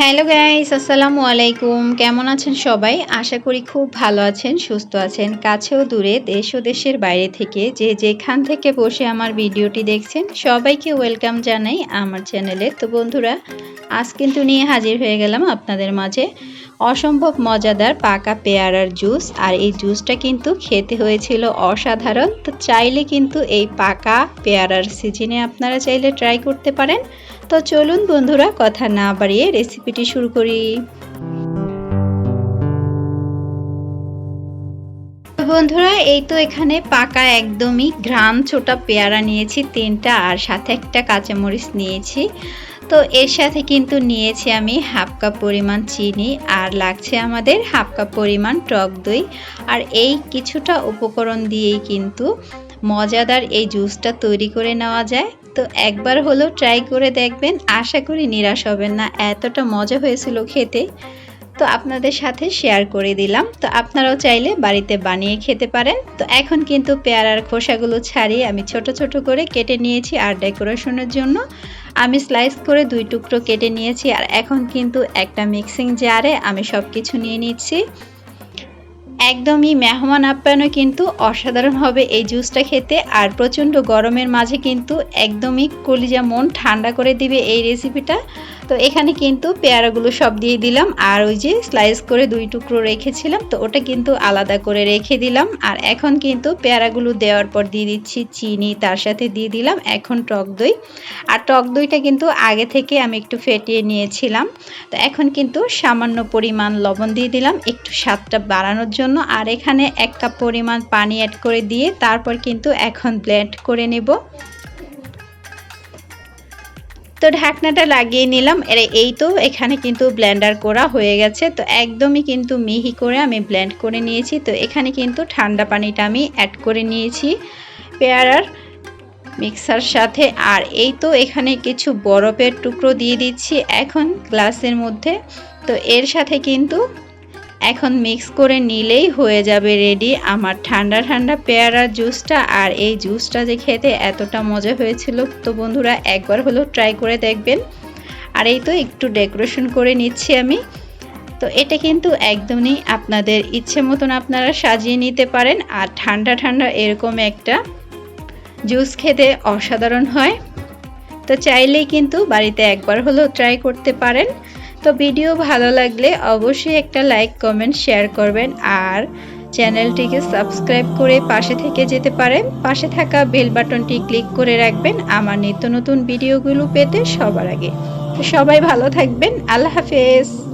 Hello guys, আসসালামু আলাইকুম। কেমন আছেন সবাই? আশা করি খুব ভালো আছেন, সুস্থ আছেন। কাছেও দূরে, দেশ ও দেশের বাইরে থেকে যে যেখান থেকে বসে আমার ভিডিওটি দেখছেন, সবাইকে ওয়েলকাম জানাই আমার চ্যানেলে। তো বন্ধুরা, আজ কিন্তু নিয়ে হাজির হয়ে গেলাম আপনাদের মাঝে অসম্ভব মজাদার পাকা পেয়ারার জুস। আর এই জুসটা কিন্তু খেতে হয়েছিল অসাধারণ। তো চাইলে কিন্তু এই পাকা পেয়ারার সিজনে আপনারা চাইলে ট্রাই করতে পারেন। তো চলুন বন্ধুরা, কথা না বাড়িয়ে রেসিপিটি শুরু করি। বন্ধুরা, এই তো এখানে পাকা একদমই গ্রাম ছোটা পেয়ারা নিয়েছি, তিনটা আর সাথে একটা কাঁচামরিচ নিয়েছি। তো এর সাথে কিন্তু নিয়েছি আমি হাফ কাপ পরিমাণ চিনি আর লাগছে আমাদের হাফ কাপ পরিমাণ টক দই। আর এই কিছুটা উপকরণ দিয়েই কিন্তু মজাদার এই জুসটা তৈরি করে নেওয়া যায়। তো একবার হলেও ট্রাই করে দেখবেন। আশা করি নিরাশ হবেন না। এতটা মজা হয়েছিল খেতে। তো আপনাদের সাথে শেয়ার করে দিলাম। তো আপনারাও চাইলে বাড়িতে বানিয়ে খেতে পারেন। তো এখন কিন্তু পেয়ারার খোসাগুলো ছাড়িয়ে আমি ছোট ছোট করে কেটে নিয়েছি আর ডেকোরেশনের জন্য। আমি স্লাইস করে দুই টুকরো কেটে নিয়েছি আর এখন কিন্তু একটা মিক্সিং জারে আমি সব কিছু নিয়ে নিচ্ছি। একদমই মেহমান আপ্যায়নও কিন্তু অসাধারণ হবে এই জুসটা খেতে, আর প্রচণ্ড গরমের মাঝে কিন্তু একদমই কলিজা মন ঠান্ডা করে দিবে এই রেসিপিটা। তো এখানে কিন্তু পেয়ারাগুলো সব দিয়ে দিলাম, আর ওই যে স্লাইস করে দুই টুকরো রেখেছিলাম, তো ওটা কিন্তু আলাদা করে রেখে দিলাম। আর এখন কিন্তু পেয়ারাগুলো দেওয়ার পর দিয়ে দিচ্ছি চিনি, তার সাথে দিয়ে দিলাম এখন টক দই। আর টক দইটা কিন্তু আগে থেকে আমি একটু ফেটিয়ে নিয়েছিলাম, তো এখন কিন্তু সামান্য পরিমাণ লবণ দিয়ে দিলাম, একটু স্বাদটা বাড়ানোর জন্য। আর এখানে এক কাপ পরিমাণ পানি অ্যাড করে দিয়ে তারপর কিন্তু এখন ব্লেন্ড করে নেব। তো ঢাকনাটা লাগিয়ে নিলাম। এর, এই তো এখানে কিন্তু ব্লেন্ডার করা হয়ে গেছে। তো একদমই কিন্তু মিহি করে আমি ব্লেন্ড করে নিয়েছি। তো এখানে কিন্তু ঠান্ডা পানিটা আমি অ্যাড করে নিয়েছি পেয়ারার মিক্সার সাথে। আর এই তো এখানে কিছু বরফের টুকরো দিয়ে দিচ্ছি এখন গ্লাসের মধ্যে। তো এর সাথে কিন্তু এখন মিক্স করে নিলেই হয়ে যাবে রেডি আমার ঠান্ডা ঠান্ডা পেয়ারার জুসটা আর এই জুসটা যে খেতে এতটা মজা হয়েছিল, তো বন্ধুরা একবার হলেও ট্রাই করে দেখবেন। আর এই তো একটু ডেকোরেশন করে নিচ্ছি আমি। তো এটা কিন্তু একদমই আপনাদের ইচ্ছে মতন আপনারা সাজিয়ে নিতে পারেন। আর ঠান্ডা ঠান্ডা এরকম একটা জুস খেতে অসাধারণ হয়। তো চাইলেই কিন্তু বাড়িতে একবার হলেও ট্রাই করতে পারেন। তো ভিডিও ভালো লাগলে অবশ্যই একটা লাইক, কমেন্ট, শেয়ার করবেন আর চ্যানেলটিকে সাবস্ক্রাইব করে পাশে থেকে যেতে পারেন। পাশে থাকা বেল বাটনটি ক্লিক করে রাখবেন আমার নিত্য নতুন ভিডিওগুলো পেতে সবার আগে। সবাই ভালো থাকবেন। আল্লাহ হাফেজ।